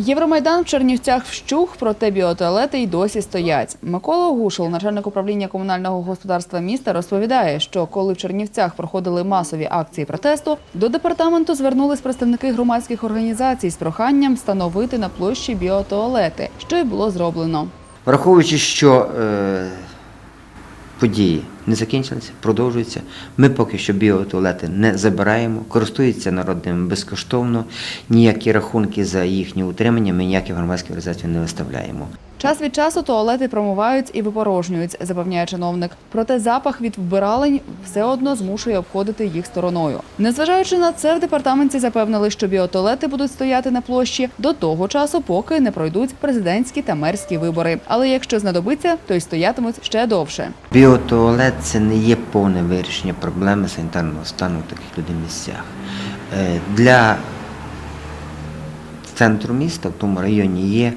Євромайдан в Чернівцях вщух, проте біотуалети й досі стоять. Микола Гушел, начальник управління комунального господарства міста, розповідає, що коли в Чернівцях проходили масові акції протесту, до департаменту звернулись представники громадських організацій з проханням встановити на площі біотуалети, що й було зроблено. Враховуючи, що е, події не закінчилися, продовжуються, ми поки що біотуалети не забираємо, користуються народним безкоштовно, ніякі рахунки за їхнє утримання ми ніякі громадські організації не виставляємо. Час від часу туалети промивають і випорожнюють, запевняє чиновник. Проте запах від вбиралень все одно змушує обходити їх стороною. Незважаючи на це, в департаменті запевнили, що біотуалети будуть стояти на площі до того часу, поки не пройдуть президентські та мерські вибори. Але якщо знадобиться, то й стоятимуть ще довше. Біотуалет це не є повне вирішення проблеми санітарного стану в таких людей місцях. Е, Для центру міста в тому районі є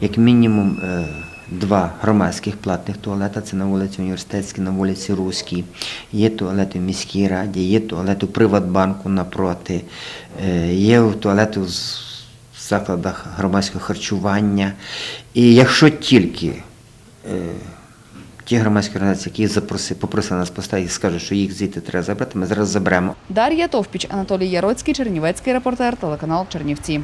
як мінімум е, два громадських платних туалета. Це на вулиці Університетській, на вулиці Руській. Є туалети в міській раді, є туалети в Приватбанку напроти, е, є туалети в закладах громадського харчування. І якщо тільки е, ті громадські організації, які запроси, попросили нас поставити, скажуть, що їх звідти треба забрати, ми зараз заберемо. Дар'я Товпіч, Анатолій Яроцький, Чернівецький репортер, телеканал Чернівці.